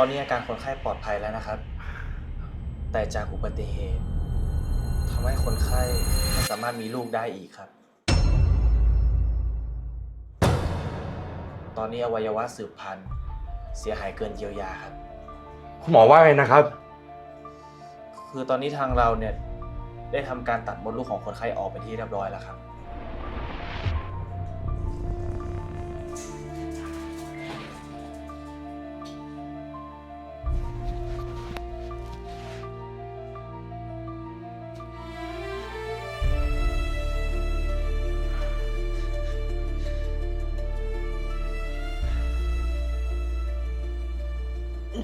ตอนนี้อาการคนไข้ปลอดภัยแล้วนะครับ แต่จากอุบัติเหตุทำให้คนไข้ไม่สามารถมีลูกได้อีกครับ ตอนนี้อวัยวะสืบพันธุ์เสียหายเกินเยียวยาครับ คุณหมอว่าไงนะครับ คือตอนนี้ทางเราเนี่ยได้ทำการตัดมดลูกของคนไข้ออกไปนที่เรียบร้อยแล้วครับ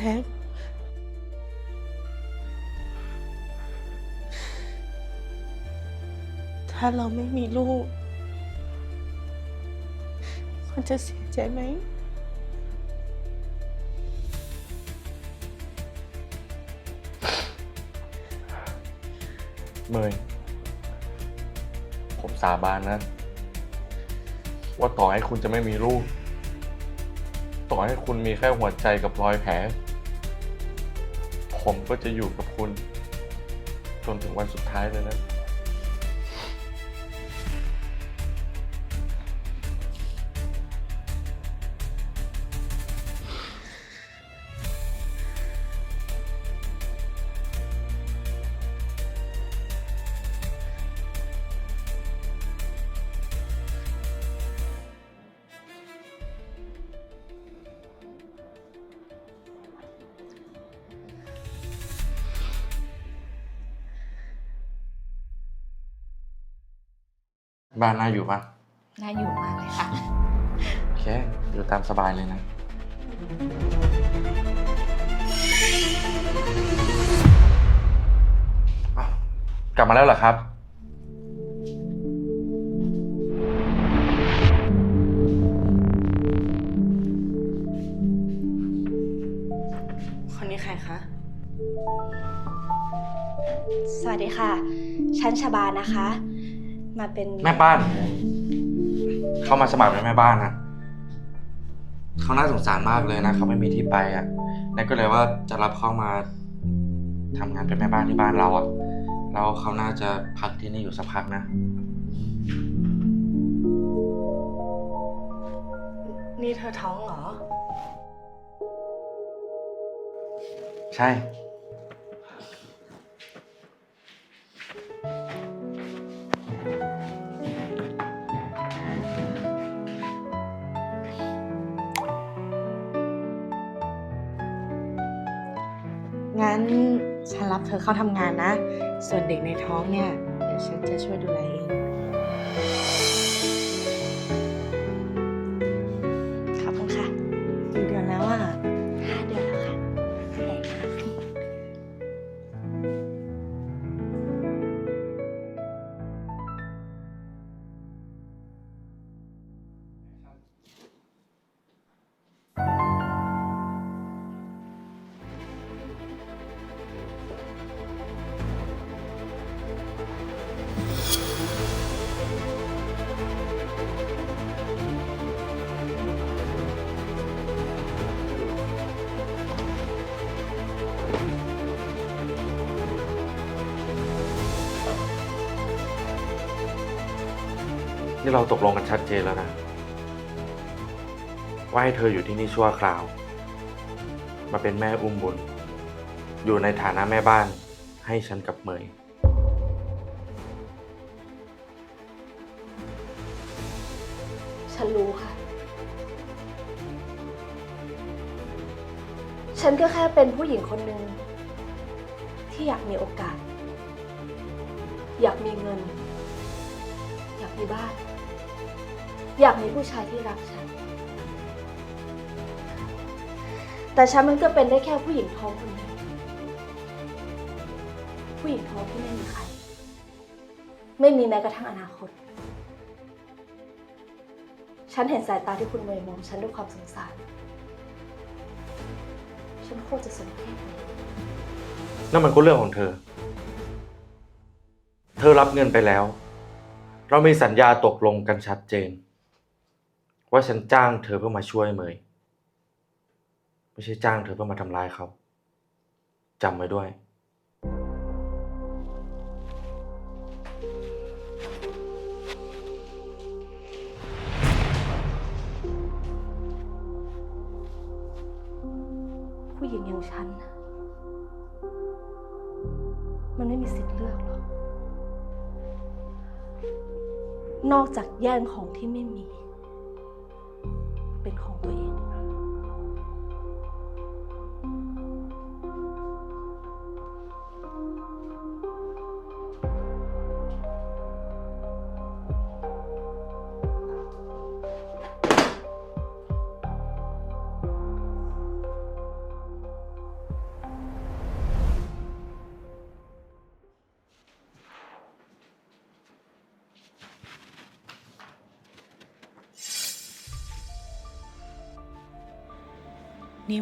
น็กถ้าเราไม่มีลูกคุณจะเสียใจไหมเมยผมสาบานนะ ว่าต่อให้คุณจะไม่มีลูก ต่อให้คุณมีแค่หัวใจกับรอยแผล ผมก็จะอยู่กับคุณ จนถึงวันสุดท้ายเลยนะ บ้านน่าอยู่ปะน่าอยู่มากเลยค่ะ โอเค อยู่ตามสบายเลยนะ อ้าว กลับมาแล้วเหรอครับ คนนี้ใครคะ สวัสดีค่ะ ฉันชบานะคะ มาเป็นแม่บ้าน เขามาสมัครเป็นแม่บ้านนะเขาน่าสงสารมากเลยนะเขาไม่มีที่ไปอะนั่นก็เลยว่าจะรับเข้ามาทำงานเป็นแม่บ้านที่บ้านเราอะแล้วเขาน่าจะพักที่นี่อยู่สักพักนะ นี่เธอท้องเหรอ ใช่ งั้นฉันรับเธอเข้าทำงานนะ ส่วนเด็กในท้องเนี่ย เดี๋ยวฉันจะช่วยดูแลเอง นี่เราตกลงกันชัดเจนแล้วนะ ว่าให้เธออยู่ที่นี่ชั่วคราว มาเป็นแม่อุ้มบุญ อยู่ในฐานะแม่บ้านให้ฉันกับเมย ฉันรู้ค่ะ ฉันก็แค่เป็นผู้หญิงคนหนึ่งที่อยากมีโอกาส อยากมีเงิน อยากมีบ้าน อยากมีผู้ชายที่รักฉัน แต่ฉันมันก็เป็นได้แค่ผู้หญิงท้องคนหนึงผู้หญิงท้องที่ไม่มีใคร ไม่มีแม้กระทั่งอนาคต ฉันเห็นสายตาที่คุณเมย์มองฉันด้วยความสงสาร ฉันโคตรจะสมเพชเลย นั่นมันก็เรื่องของเธอ เธอรับเงินไปแล้ว เรามีสัญญาตกลงกันชัดเจน ว่าฉันจ้างเธอเพื่อมาช่วยเมยไม่ใช่จ้างเธอเพื่อมาทำร้ายเขาจำไว้ด้วย ผู้หญิงอย่างฉันน่ะมันไม่มีสิทธิ์เลือกหรอก นอกจากแย่งของที่ไม่มี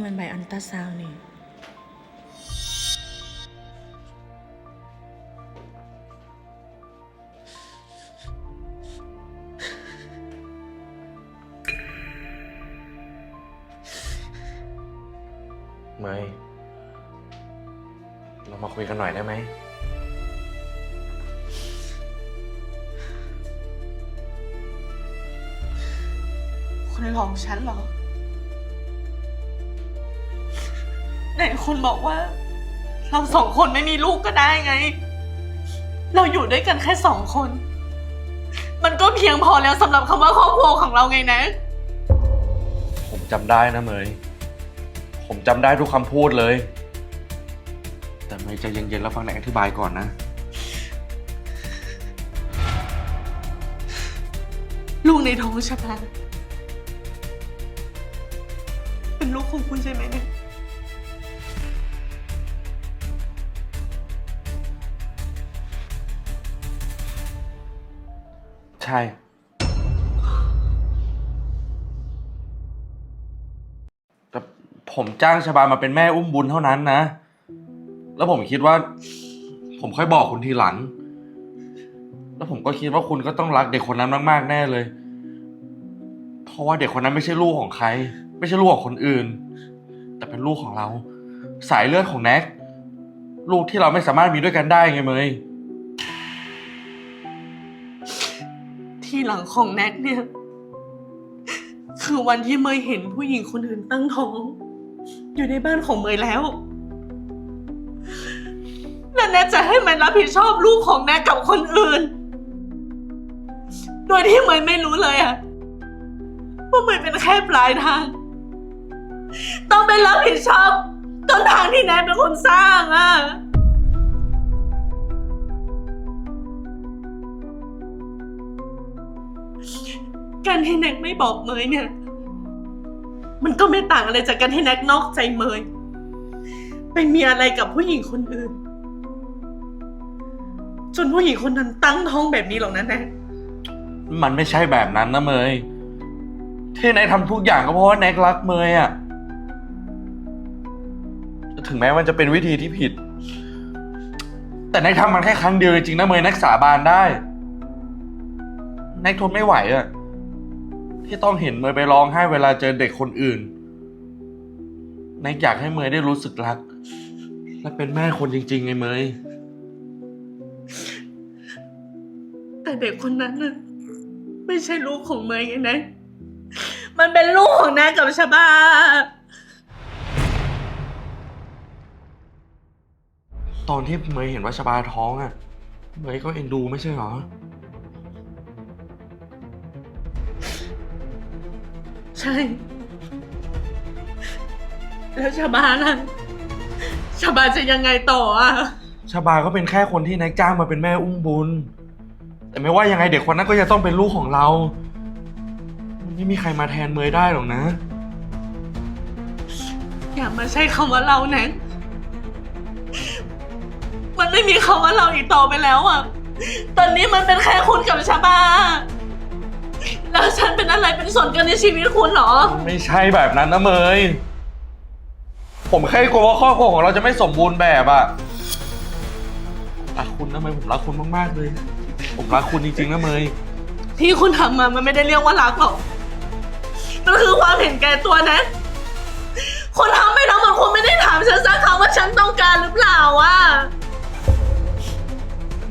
มันใบอันตราซาวน์นี่เมยเรามาคุยกันหน่อยได้ไหมคุณหลอกฉันเหรอ ไหนคุณบอกว่า เราสองคนไม่มีลูกก็ได้ไง เราอยู่ด้วยกันแค่สองคน มันก็เพียงพอแล้วสำหรับคำว่าครอบครัวของเราไงนะ ผมจำได้นะเมย ผมจำได้ทุกคำพูดเลย แต่เมยใจะเย็นๆแล้วฟังแนกอธิบายก่อนนะ ลูกในท้องชะพาเป็นลูกของคุณใช่ไหมเนี่ย ช่ แต่ผมจ้างชบามาเป็นแม่อุ้มบุญเท่านั้นนะ แล้วผมคิดว่า ผมค่อยบอกคุณทีหลัง แล้วผมก็คิดว่าคุณก็ต้องรักเด็กคนนั้นมากๆแน่เลย เพราะว่าเด็กคนนั้นไม่ใช่ลูกของใคร ไม่ใช่ลูกของคนอื่น แต่เป็นลูกของเรา สายเลือดของแน็ก ลูกที่เราไม่สามารถมีด้วยกันได้ไงเมย์ หลังของแน็กเนี่ย คือวันที่เมยเห็นผู้หญิงคนอื่นตั้งท้อง อยู่ในบ้านของเมยแล้ว แล้วแน็กจะให้มันรับผิดชอบลูกของแน็กกับคนอื่น โดยที่เมยไม่รู้เลยอะว่าเมยเป็นแค่ปลายทาง ต้องไปรับผิดชอบต้นทางที่แน็กเป็นคนสร้างอะ การที่แน็กไม่บอกเมยเนี่ย มันก็ไม่ต่างอะไรจากการที่แน็กนอกใจเมยไปมีอะไรกับผู้หญิงคนอื่น จนผู้หญิงคนนั้นตั้งท้องแบบนี้หรอกนะแน็กมันไม่ใช่แบบนั้นนะเมยที่แนายทำทุกอย่างก็เพราะว่าแน็กรักเมยอะถึงแม้มันจะเป็นวิธีที่ผิด แต่แน็กทำมันแค่ครั้งเดียวจริงๆนะเมยแน็กสาบานได้แน็กทนไม่ไหวอะ ที่ต้องเห็นเมยไปร้องไห้เวลาเจอเด็กคนอื่นแน็กอยากให้เมยได้รู้สึกรัก และเป็นแม่คนจริง ๆ ไงเมยแต่เด็กคนนั้นน่ะไม่ใช่ลูกของเมยไงนะ มันเป็นลูกของแน็กกับชาบา ตอนที่เมยเห็นว่าชบาท้องอะ่ะ เมยก็เอ็นดูไม่ใช่เหรอ ใช่ แล้วชาบาล่ะชาบาจะยังไงต่ออะชบาก็เป็นแค่คนที่นายจ้างมาเป็นแม่อุ้มบุญ แต่ไม่ว่ายังไงเด็กคนนั้นก็จะต้องเป็นลูกของเรา มันไม่มีใครมาแทนเมยได้หรอกนะ อย่ามาใช้คำว่าเราแน็กมันไม่มีคำว่าเราอีกต่อไปแล้วอะ ตอนนี้มันเป็นแค่คุณกับชาบา แล้วฉันเป็นอะไรเป็นส่วนเกินในชีวิตคุณเหรอ ไม่ใช่แบบนั้นนะเมย ผมแค่กลัวว่าครอบครัวของเราจะไม่สมบูรณ์แบบอะรักคุณนะเมยผมรักคุณมากๆเลย ผมรักคุณจริงๆนะเมย ที่คุณทำมามันไม่ได้เรียกว่ารักหรอก มันคือความเห็นแก่ตัวนะ คนทำไม่ทั้งหมดคุณไม่ได้ถามฉันสักคำว่าฉันต้องการหรือเปล่าอะ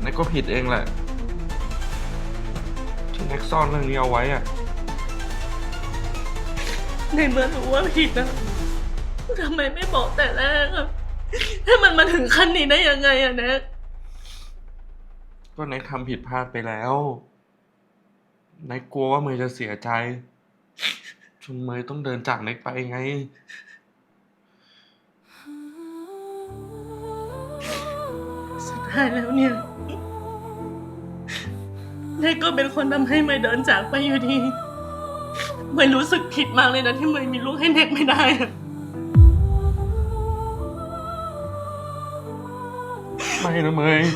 แน็กก็ผิดเองแหละที่ แน็กซ่อนเรื่องนี้เอาไว้อะในเมื่อรู้ว่าผิดนะทำไมไม่บอกแต่แรกอะให้มันมาถึงขั้นนี้ได้ยังไงอะแน็กก็แน็กทำผิดพลาดไปแล้วแน็กกลัวว่าเมย์จะเสียใจจนเมย์ต้องเดินจากแน็กไปไง สุดท้ายแล้วเนี่ย แน็กก็เป็นคนทำให้เมย์เดินจากไปอยู่ดีเมย์รู้สึกผิดมากเลยนะที่เมย์มีลูกให้เน็กไม่ได้ไม่นะเมย์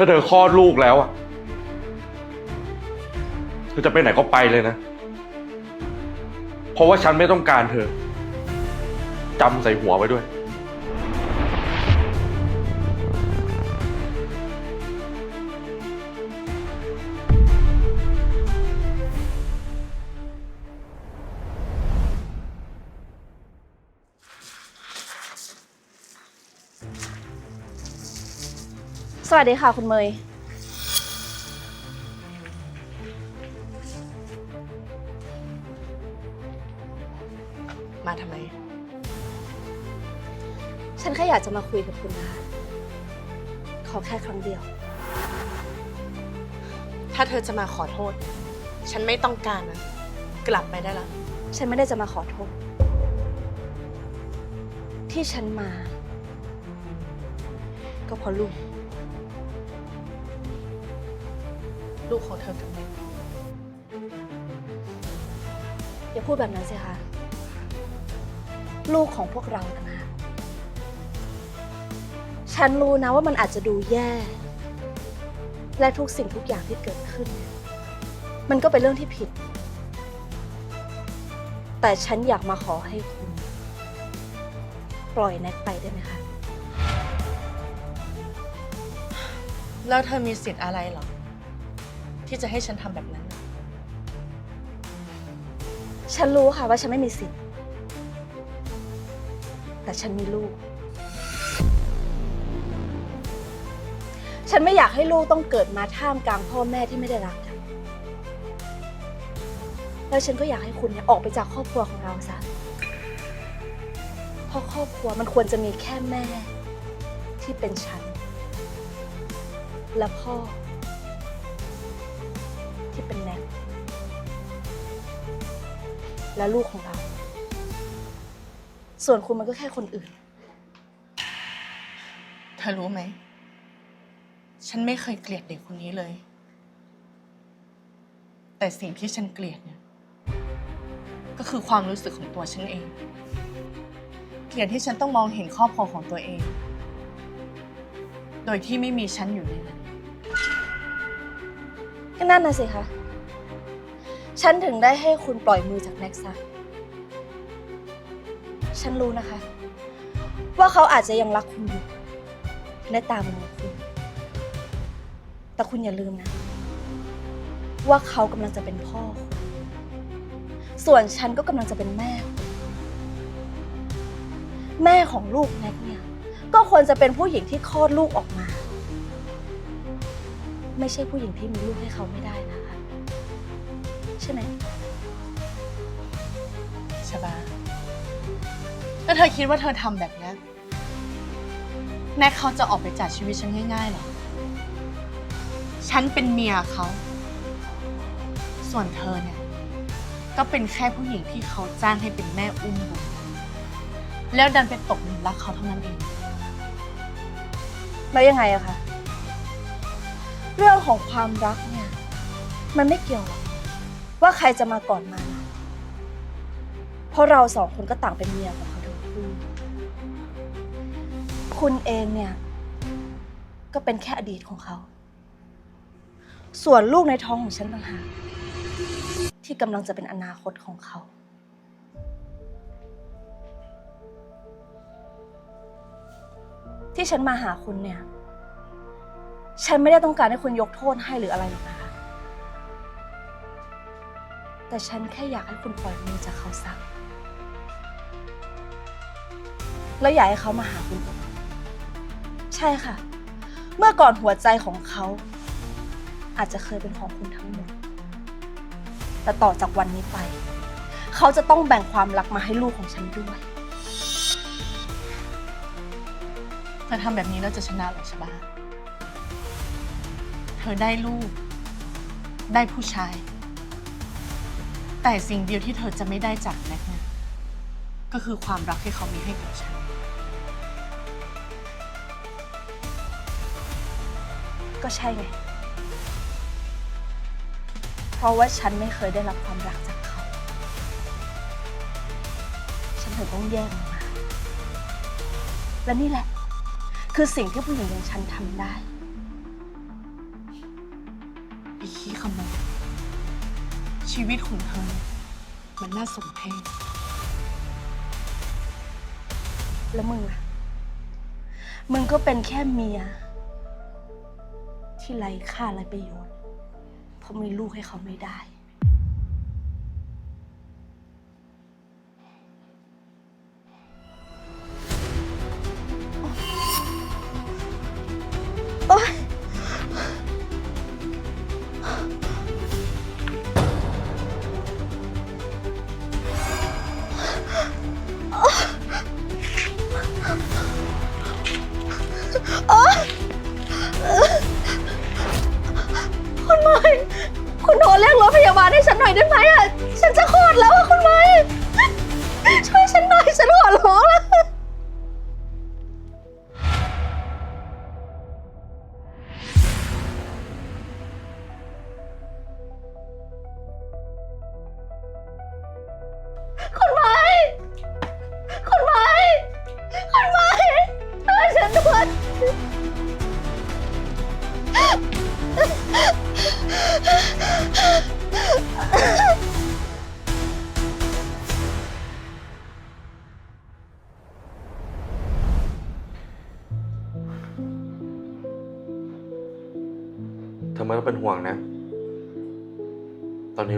ถ้าเธอคลอดลูกแล้วอะเธอจะไปไหนก็ไปเลยนะ เพราะว่าฉันไม่ต้องการเธอจำใส่หัวไว้ด้วย สวัสดีค่ะคุณเมย มาทำไม ฉันแค่อยากจะมาคุยกับคุณนะคะขอแค่ครั้งเดียว ถ้าเธอจะมาขอโทษ ฉันไม่ต้องการนะ กลับไปได้แล้วฉันไม่ได้จะมาขอโทษ ที่ฉันมา ก็เพราะลูก ลูกของเธอกับแน็กอย่าพูดแบบนั้นสิคะลูกของพวกเราต่างหากฉันรู้นะว่ามันอาจจะดูแย่ และทุกสิ่งทุกอย่างที่เกิดขึ้น มันก็เป็นเรื่องที่ผิด แต่ฉันอยากมาขอให้คุณ ปล่อยแน็กไปได้ไหมคะ แล้วเธอมีสิทธิ์อะไรเหรอ ที่จะให้ฉันทำแบบนั้น ฉันรู้ค่ะว่าฉันไม่มีสิทธิ์ แต่ฉันมีลูก ฉันไม่อยากให้ลูกต้องเกิดมาท่ามกลางพ่อแม่ที่ไม่ได้รักกัน แล้วฉันก็อยากให้คุณเนี่ยออกไปจากครอบครัวของเราซะ เพราะครอบครัวมันควรจะมีแค่แม่ที่เป็นฉัน และพ่อ และลูกของเรา ส่วนคุณมันก็แค่คนอื่น เธอรู้ไหม ฉันไม่เคยเกลียดเด็กคนนี้เลย แต่สิ่งที่ฉันเกลียดเนี่ย ก็คือความรู้สึกของตัวฉันเอง เกลียดที่ฉันต้องมองเห็นครอบครัวของตัวเอง โดยที่ไม่มีฉันอยู่ในนั้น ก็นั่นน่ะสิคะ ฉันถึงได้ให้คุณปล่อยมือจากแน็กซักฉันรู้นะคะ ว่าเขาอาจจะยังรักคุณอยู่และตามมองคุณ แต่คุณอย่าลืมนะ ว่าเขากำลังจะเป็นพ่อคุณส่วนฉันก็กำลังจะเป็นแม่คุณแม่ของลูกแน็กเนี่ย ก็ควรจะเป็นผู้หญิงที่คลอดลูกออกมา ไม่ใช่ผู้หญิงที่มีลูกให้เขาไม่ได้นะคะ ช่ไหมชบาถ้าเธอคิดว่าเธอทำแบบนี้แน็กเขาจะออกไปจากชีวิตฉันง่ายๆเหรอ ฉันเป็นเมียเขา ส่วนเธอเนี่ย ก็เป็นแค่ผู้หญิงที่เขาจ้างให้เป็นแม่อุ้มบุญแล้วดันไปตกหลุมรักเขาเท่านั้นเอง แล้วยังไงอะคะ เรื่องของความรักเนี่ย มันไม่เกี่ยวหรอก ว่าใครจะมาก่อนมาเพราะเราสองคนก็ต่างเป็นเมียของเขาทั้งคู่คุณเองเนี่ย ก็เป็นแค่อดีตของเขา ส่วนลูกในท้องของฉันต่างหากที่กำลังจะเป็นอนาคตของเขา ที่ฉันมาหาคุณเนี่ย ฉันไม่ได้ต้องการให้คุณยกโทษให้หรืออะไรหรอกนะคะ แต่ฉันแค่อยากให้คุณปล่อยมือจากเขาสักแล้วอยากให้เขามาหาคุณอีกใช่ค่ะ เมื่อก่อนหัวใจของเขา อาจจะเคยเป็นของคุณทั้งหมด แต่ต่อจากวันนี้ไป เขาจะต้องแบ่งความรักมาให้ลูกของฉันด้วย เธอทำแบบนี้แล้วจะชนะเหรอชบาเธอได้ลูก ได้ผู้ชาย แต่สิ่งเดียวที่เธอจะไม่ได้จากแน็กเนี่ยก็คือความรักที่เขามีให้กับฉัน ก็ใช่ไง เพราะว่าฉันไม่เคยได้รับความรักจากเขา ฉันถึงต้องแย่งมันมา และนี่แหละ คือสิ่งที่ผู้หญิงอย่างฉันทำได้ อีขี้ขโมย ชีวิตของเธอ มันน่าสมเพชแล้วมึงล่ะ มึงก็เป็นแค่เมีย ที่ไร้ค่าไร้ประโยชน์เพราะมีลูกให้เขาไม่ได้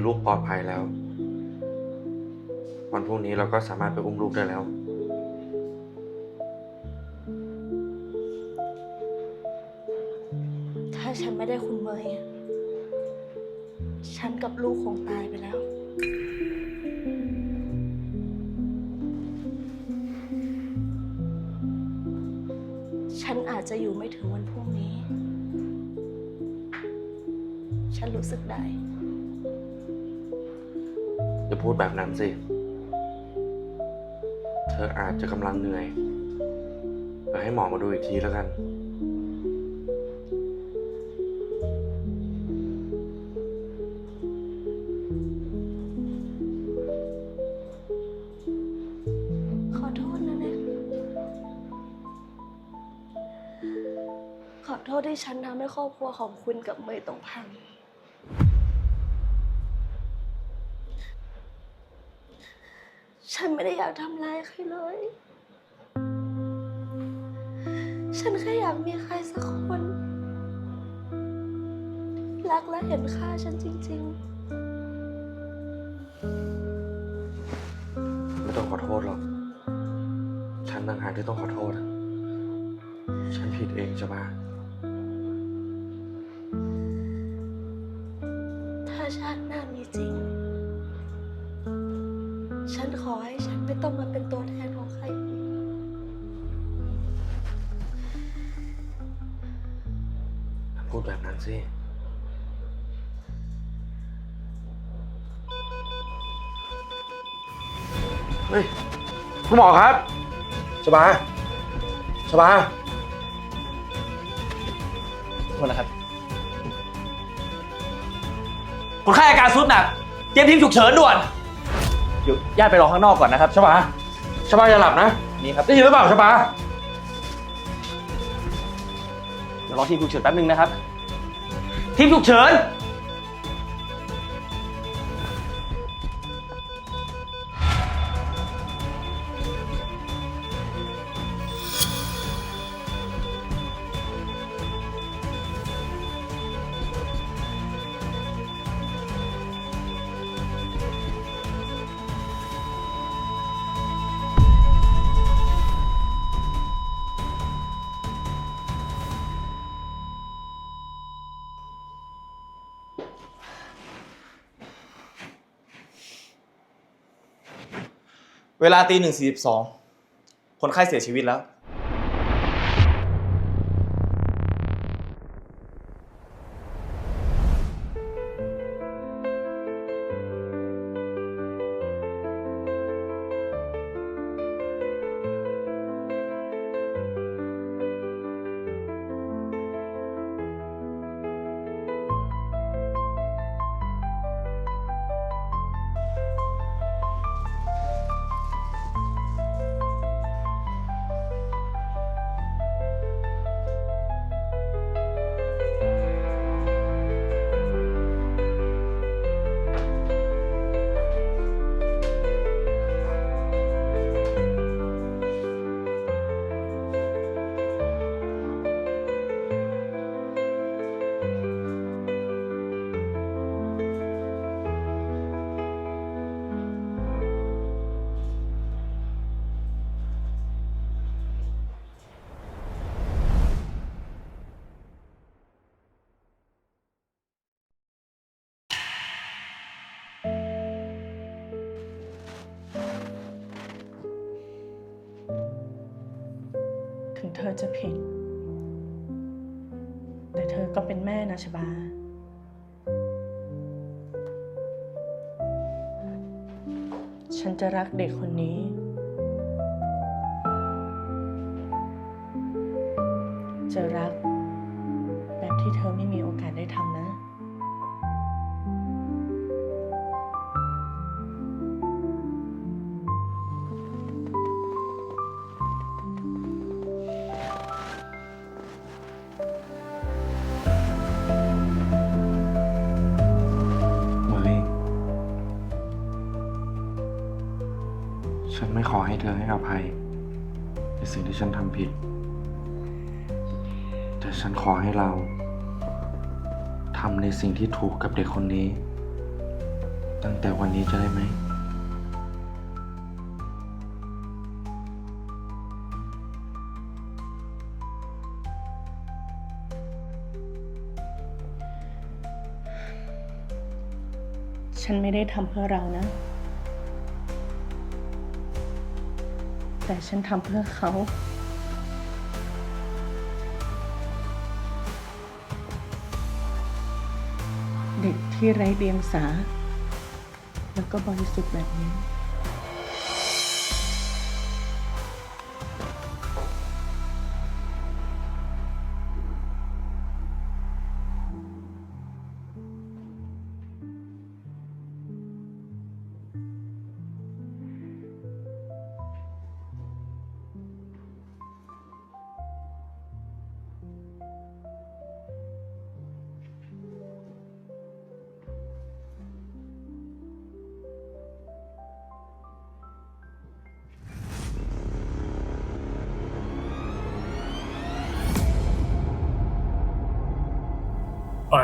ตอนนี้ลูกปลอดภัยแล้ว วันพรุ่งนี้เราก็สามารถไปอุ้มลูกได้แล้ว ถ้าฉันไม่ได้คุณเมย์ฉันกับลูกคงตายไปแล้ว ฉันอาจจะอยู่ไม่ถึงวันพรุ่งนี้ ฉันรู้สึกได้ พูดแบบนั้นสิ เธออาจจะกำลังเหนื่อยเดี๋ยวให้หมอมาดูอีกทีแล้วกัน ขอโทษนะเน็กขอโทษที่ฉันทำให้ครอบครัวของคุณกับเมย์ต้องพัง ฉันไม่ได้อยากทำร้ายใครเลย ฉันแค่อยากมีใครสักคน รักและเห็นค่าฉันจริงๆไม่ต้องขอโทษหรอก ฉันต่างหากที่ต้องขอโทษอะฉันผิดเองใช่ปะถ้าชาติหน้ามีจริง ฉันขอให้ฉันไม่ต้องมาเป็นตัวแทนของใครอีกพูดแบบนั้นสิ เฮ้ย คุณหมอครับ ชบา ชบา โทษนะครับ คนไข้อาการสุดหนัก เตรียมทีมฉุกเฉินด่วน อยู่ญาติไปรอข้างนอกก่อนนะครับชบาชบาอย่าหลับนะ นี่ครับได้ยินหรือเปล่าชบาเดี๋ยวรอทีมฉุกเฉินแป๊บนึงนะครับ ทีมฉุกเฉิน เวลาตีหนึ่งสี่สิบสองคนไข้เสียชีวิตแล้ว เธอจะผิด แต่เธอก็เป็นแม่นะชบา ฉันจะรักเด็กคนนี้ อให้อภัย ในสิ่งที่ฉันทำผิด แต่ฉันขอให้เราทำในสิ่งที่ถูกกับเด็กคนนี้ ตั้งแต่วันนี้จะได้ไหม ฉันไม่ได้ทำเพื่อเรานะ แต่ฉันทำเพื่อเขา เด็กที่ไร้เดียงสา แล้วก็บริสุทธิ์แบบนี้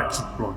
Arctic Bro.